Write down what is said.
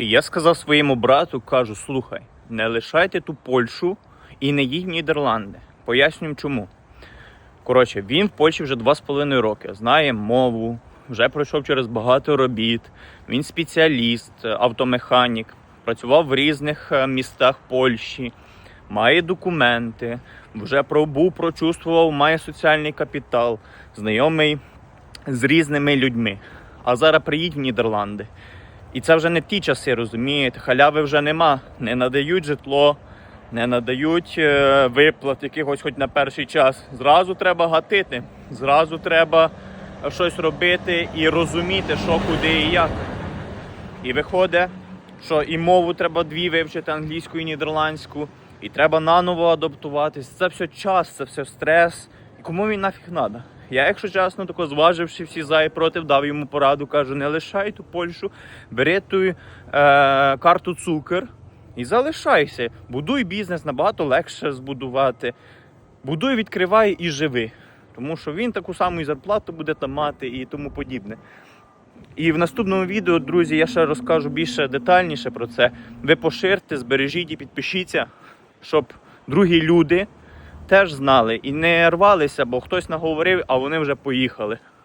І я сказав своєму брату, кажу, слухай, не лишайте ту Польщу і не їдь в Нідерланди. Пояснюю чому. Коротше, він в Польщі вже два з половиною роки, знає мову, вже пройшов через багато робіт. Він спеціаліст, автомеханік, працював в різних е, містах Польщі, має документи, вже пробув, прочувствував, має соціальний капітал, знайомий з різними людьми. А зараз приїдь в Нідерланди. І це вже не ті часи, розумієте? Халяви вже нема. Не надають житло, не надають е, виплат якихось хоч на перший час. Зразу треба гатити, зразу треба щось робити і розуміти, що, куди і як. І виходить, що і мову треба дві вивчити англійську і нідерландську, і треба наново адаптуватись. Це все час, це все стрес. І кому він нафіг треба? Я, якщо чесно, тако зваживши всі за і проти, дав йому пораду, кажу, не лишай ту Польщу, бери ту е, карту цукер і залишайся. Будуй бізнес набагато легше збудувати. Будуй, відкривай і живи. Тому що він таку саму і зарплату буде там мати і тому подібне. І в наступному відео, друзі, я ще розкажу більше детальніше про це. Ви поширте, збережіть і підпишіться, щоб другі люди теж знали і не рвалися, бо хтось наговорив, а вони вже поїхали.